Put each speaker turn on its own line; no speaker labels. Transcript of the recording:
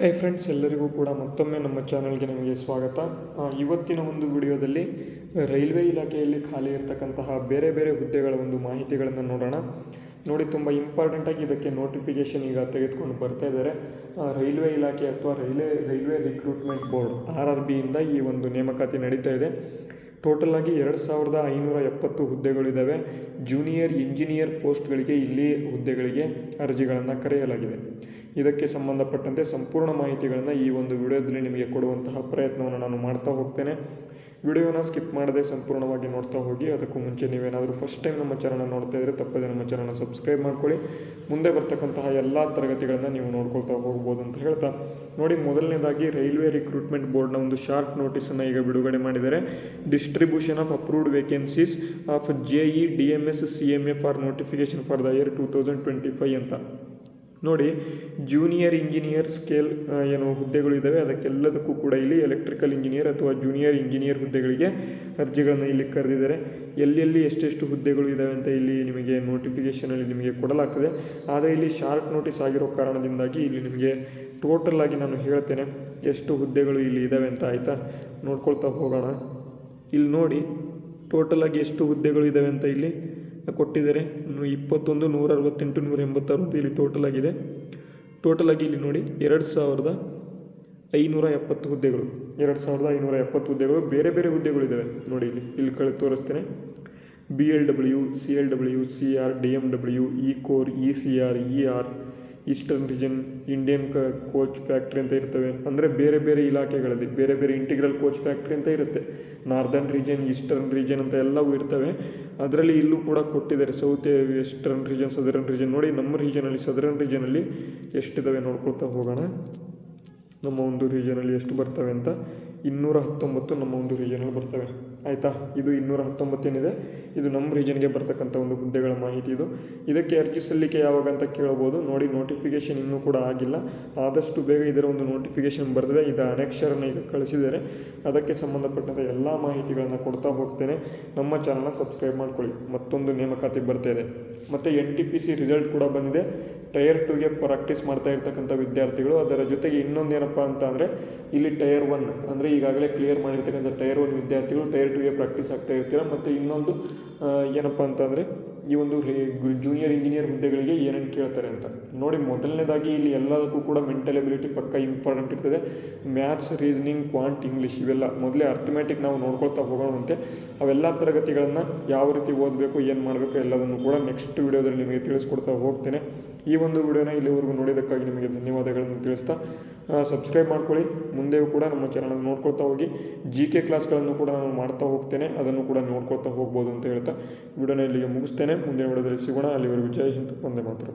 Hi friends ಎಲ್ಲರಿಗೂ ಕೂಡ ಮತ್ತೊಮ್ಮೆ ನಮ್ಮ ಚಾನಲ್ಗೆ ನಿಮಗೆ ಸ್ವಾಗತ. ಇವತ್ತಿನ ಒಂದು ವಿಡಿಯೋದಲ್ಲಿ ರೈಲ್ವೆ ಇಲಾಖೆಯಲ್ಲಿ ಖಾಲಿ ಇರತಕ್ಕಂತಹ ಬೇರೆ ಬೇರೆ ಹುದ್ದೆಗಳ ಒಂದು ಮಾಹಿತಿಗಳನ್ನು ನೋಡೋಣ. ನೋಡಿ, ತುಂಬ ಇಂಪಾರ್ಟೆಂಟಾಗಿ ಇದಕ್ಕೆ ನೋಟಿಫಿಕೇಷನ್ ಈಗ ತೆಗೆದುಕೊಂಡು ಬರ್ತಾ ಇದ್ದಾರೆ. ರೈಲ್ವೆ ಇಲಾಖೆ ಅಥವಾ railway railway recruitment board R R ಬಿಯಿಂದ ಈ ಒಂದು ನೇಮಕಾತಿ ನಡೀತಾ ಇದೆ. ಟೋಟಲ್ ಆಗಿ ಎರಡು ಸಾವಿರದ ಐನೂರ ಎಪ್ಪತ್ತು ಹುದ್ದೆಗಳಿದ್ದಾವೆ ಜೂನಿಯರ್ ಇಂಜಿನಿಯರ್ ಪೋಸ್ಟ್ಗಳಿಗೆ ಇಲ್ಲಿ ಹುದ್ದೆಗಳಿಗೆ ಅರ್ಜಿಗಳನ್ನು ಕರೆಯಲಾಗಿದೆ. ಇದಕ್ಕೆ ಸಂಬಂಧಪಟ್ಟಂತೆ ಸಂಪೂರ್ಣ ಮಾಹಿತಿಗಳನ್ನು ಈ ಒಂದು ವಿಡಿಯೋದಲ್ಲಿ ನಿಮಗೆ ಕೊಡುವಂತಹ ಪ್ರಯತ್ನವನ್ನು ನಾನು ಮಾಡ್ತಾ ಹೋಗ್ತೇನೆ. ವಿಡಿಯೋನ ಸ್ಕಿಪ್ ಮಾಡದೆ ಸಂಪೂರ್ಣವಾಗಿ ನೋಡ್ತಾ ಹೋಗಿ, ಅದಕ್ಕೂ ಮುಂಚೆ ನೀವೇನಾದರೂ ಫಸ್ಟ್ ಟೈಮ್ ನಮ್ಮ ಚಾನಲ್ ನೋಡ್ತಾ ಇದ್ದರೆ ತಪ್ಪದೆ ನಮ್ಮ ಚಾನಲ್ನ ಸಬ್ಸ್ಕ್ರೈಬ್ ಮಾಡ್ಕೊಳ್ಳಿ. ಮುಂದೆ ಬರ್ತಕ್ಕಂತಹ ಎಲ್ಲ ತರಗತಿಗಳನ್ನು ನೀವು ನೋಡ್ಕೊಳ್ತಾ ಹೋಗ್ಬೋದು ಅಂತ ಹೇಳ್ತಾ. ನೋಡಿ, ಮೊದಲನೇದಾಗಿ ರೈಲ್ವೆ ರಿಕ್ರೂಟ್ಮೆಂಟ್ ಬೋರ್ಡ್ನ ಒಂದು ಶಾರ್ಟ್ ನೋಟಿಸನ್ನು ಈಗ ಬಿಡುಗಡೆ ಮಾಡಿದ್ದಾರೆ. Distribution of approved vacancies of J E D M S C M A for notification for the year two thousand twenty five ಅಂತ. ನೋಡಿ ಜೂನಿಯರ್ ಇಂಜಿನಿಯರ್ ಸ್ಕೇಲ್ ಏನು ಹುದ್ದೆಗಳು ಇದ್ದಾವೆ ಅದಕ್ಕೆಲ್ಲದಕ್ಕೂ ಕೂಡ ಇಲ್ಲಿ ಎಲೆಕ್ಟ್ರಿಕಲ್ ಇಂಜಿನಿಯರ್ ಅಥವಾ ಜೂನಿಯರ್ ಇಂಜಿನಿಯರ್ ಹುದ್ದೆಗಳಿಗೆ ಅರ್ಜಿಗಳನ್ನು ಇಲ್ಲಿ ಕರೆದಿದ್ದಾರೆ. ಎಲ್ಲೆಲ್ಲಿ ಎಷ್ಟೆಷ್ಟು ಹುದ್ದೆಗಳು ಇದ್ದಾವೆ ಅಂತ ಇಲ್ಲಿ ನಿಮಗೆ ನೋಟಿಫಿಕೇಷನಲ್ಲಿ ನಿಮಗೆ ಕೊಡಲಾಗ್ತದೆ. ಆದರೆ ಇಲ್ಲಿ ಶಾರ್ಟ್ ನೋಟಿಸ್ ಆಗಿರೋ ಕಾರಣದಿಂದಾಗಿ ಇಲ್ಲಿ ನಿಮಗೆ ಟೋಟಲ್ ಆಗಿ ನಾನು ಹೇಳ್ತೇನೆ ಎಷ್ಟು ಹುದ್ದೆಗಳು ಇಲ್ಲಿ ಇದ್ದಾವೆ ಅಂತ ಆಯಿತಾ? ನೋಡ್ಕೊಳ್ತಾ ಹೋಗೋಣ. ಇಲ್ಲಿ ನೋಡಿ ಟೋಟಲ್ ಆಗಿ ಎಷ್ಟು ಹುದ್ದೆಗಳು ಇದ್ದಾವೆ ಅಂತ ಇಲ್ಲಿ ಕೊಟ್ಟಿದ್ದಾರೆ. ಇಪ್ಪತ್ತೊಂದು ನೂರ ಅರವತ್ತೆಂಟು ನೂರ ಎಂಬತ್ತಾರು ಅಂತ ಇಲ್ಲಿ ಟೋಟಲ್ ಆಗಿದೆ. ಟೋಟಲ್ ಆಗಿ ಇಲ್ಲಿ ನೋಡಿ, ಎರಡು ಸಾವಿರದ ಐನೂರ ಎಪ್ಪತ್ತು ಹುದ್ದೆಗಳು. ಎರಡು ಸಾವಿರದ ಐನೂರ ಎಪ್ಪತ್ತು ಹುದ್ದೆಗಳು, ಬೇರೆ ಬೇರೆ ಹುದ್ದೆಗಳಿದ್ದಾವೆ. ನೋಡಿ ಇಲ್ಲಿ ಇಲ್ಲಿ ಕಳೆ ತೋರಿಸ್ತೇನೆ. B L W C L W C R D M W E core E C R E R eastern region Indian coach factory ಅಂತ ಇರ್ತವೆ. ಅಂದರೆ ಬೇರೆ ಬೇರೆ ಇಲಾಖೆಗಳಲ್ಲಿ, ಬೇರೆ ಬೇರೆ ಇಂಟಿಗ್ರಲ್ ಕೋಚ್ ಫ್ಯಾಕ್ಟ್ರಿ ಅಂತ ಇರುತ್ತೆ. ನಾರ್ದರ್ನ್ ರೀಜನ್ ಈಸ್ಟರ್ನ್ ರೀಜನ್ ಅಂತ ಎಲ್ಲವೂ ಇರ್ತವೆ. ಅದರಲ್ಲಿ ಇಲ್ಲೂ ಕೂಡ ಕೊಟ್ಟಿದ್ದಾರೆ. South western region southern region ನೋಡಿ, ನಮ್ಮ ರೀಜನಲ್ಲಿ ಸದರ್ನ್ ರೀಜನಲ್ಲಿ ಎಷ್ಟಿದ್ದಾವೆ ನೋಡ್ಕೊಳ್ತಾ ಹೋಗೋಣ. ನಮ್ಮ ಒಂದು ರೀಜನಲ್ಲಿ ಎಷ್ಟು ಬರ್ತವೆ ಅಂತ. ಇನ್ನೂರ ಹತ್ತೊಂಬತ್ತು ನಮ್ಮ ಒಂದು ರೀಜನಲ್ಲಿ ಬರ್ತವೆ. ಆಯಿತಾ? ಇದು ಇನ್ನೂರ ಹತ್ತೊಂಬತ್ತೇನಿದೆ ಇದು ನಮ್ಮ ರೀಜನ್ಗೆ ಬರ್ತಕ್ಕಂಥ ಒಂದು ಹುದ್ದೆಗಳ ಮಾಹಿತಿ ಇದು. ಇದಕ್ಕೆ ಅರ್ಜಿ ಸಲ್ಲಿಕೆ ಯಾವಾಗ ಅಂತ ಕೇಳ್ಬೋದು. ನೋಡಿ ನೋಟಿಫಿಕೇಷನ್ ಇನ್ನೂ ಕೂಡ ಆಗಿಲ್ಲ. ಆದಷ್ಟು ಬೇಗ ಇದರ ಒಂದು ನೋಟಿಫಿಕೇಷನ್ ಬರ್ತದೆ ಇದು ಅನೆಕ್ಷರನ್ನು ಈಗ ಕಳಿಸಿದರೆ ಅದಕ್ಕೆ ಸಂಬಂಧಪಟ್ಟಂಥ ಎಲ್ಲ ಮಾಹಿತಿಗಳನ್ನು ಕೊಡ್ತಾ ಹೋಗ್ತೇನೆ. ನಮ್ಮ ಚಾನಲ್ನ ಸಬ್ಸ್ಕ್ರೈಬ್ ಮಾಡ್ಕೊಳ್ಳಿ. ಮತ್ತೊಂದು ನೇಮಕಾತಿ ಬರ್ತಾ ಇದೆ. ಮತ್ತು N T P C result ಕೂಡ ಬಂದಿದೆ. ಟೈರ್ ಟುಗೆ ಪ್ರಾಕ್ಟೀಸ್ ಮಾಡ್ತಾ ಇರ್ತಕ್ಕಂಥ ವಿದ್ಯಾರ್ಥಿಗಳು, ಅದರ ಜೊತೆಗೆ ಇನ್ನೊಂದು ಏನಪ್ಪ ಅಂತ ಅಂದರೆ, ಇಲ್ಲಿ ಟೈರ್ ಒನ್ ಅಂದರೆ ಈಗಾಗಲೇ ಕ್ಲಿಯರ್ ಮಾಡಿರ್ತಕ್ಕಂಥ ಟೈರ್ ಒನ್ ವಿದ್ಯಾರ್ಥಿಗಳು ಟೈರ್ ಟುಗೆ ಪ್ರಾಕ್ಟೀಸ್ ಆಗ್ತಾ ಇರ್ತೀರ? ಮತ್ತು ಇನ್ನೊಂದು ಏನಪ್ಪ ಅಂತಂದರೆ ಈ ಒಂದು ಜೂನಿಯರ್ ಇಂಜಿನಿಯರ್ ಹುದ್ದೆಗಳಿಗೆ ಏನೇನು ಕೇಳ್ತಾರೆ ಅಂತ. ನೋಡಿ, ಮೊದಲನೇದಾಗಿ ಇಲ್ಲಿ ಎಲ್ಲದಕ್ಕೂ ಕೂಡ ಮೆಂಟಲ್ ಎಬಿಲಿಟಿ ಪಕ್ಕ ಇಂಪಾರ್ಟೆಂಟ್ ಇರ್ತದೆ. ಮ್ಯಾಥ್ಸ್ ರೀಸನಿಂಗ್ ಕ್ವಾಂಟ್ ಇಂಗ್ಲೀಷ್ ಇವೆಲ್ಲ ಮೊದಲೇ ಅರ್ಥಮೆಟಿಕ್ ನಾವು ನೋಡ್ಕೊಳ್ತಾ ಹೋಗೋಣಂತೆ ಅವೆಲ್ಲ ತರಗತಿಗಳನ್ನು ಯಾವ ರೀತಿ ಓದಬೇಕು, ಏನು ಮಾಡಬೇಕು ಎಲ್ಲದನ್ನು ಕೂಡ ನೆಕ್ಸ್ಟ್ ವಿಡಿಯೋದಲ್ಲಿ ನಿಮಗೆ ತಿಳಿಸ್ಕೊಡ್ತಾ ಹೋಗ್ತೇನೆ. ಈ ಒಂದು ವಿಡಿಯೋನ ಇಲ್ಲಿವರೆಗೂ ನೋಡಿದ್ದಕ್ಕಾಗಿ ನಿಮಗೆ ಧನ್ಯವಾದಗಳನ್ನು ತಿಳಿಸ್ತಾ ಸಬ್ಸ್ಕ್ರೈಬ್ ಮಾಡ್ಕೊಳ್ಳಿ. ಮುಂದೆಯೂ ಕೂಡ ನಮ್ಮ ಚಾನಲ್ ನೋಡ್ಕೊಳ್ತಾ ಹೋಗಿ. ಜಿ ಕೆ ಕ್ಲಾಸ್ಗಳನ್ನು ಕೂಡ ನಾನು ಮಾಡ್ತಾ ಹೋಗ್ತೇನೆ. ಅದನ್ನು ಕೂಡ ನೋಡ್ಕೊಳ್ತಾ ಹೋಗ್ಬೋದು ಅಂತ ಹೇಳ್ತಾ ವಿಡಿಯೋನ ಇಲ್ಲಿಗೆ ಮುಗಿಸ್ತೇನೆ. ಮುಂದಿನ ವಿಡಿಯೋದಲ್ಲಿ ಸಿಗೋಣ. ಅಲ್ಲಿವರೆಗೂ ಜೈ ಹಿಂದ್. ಒಂದೇ ಮಾತ್ರ.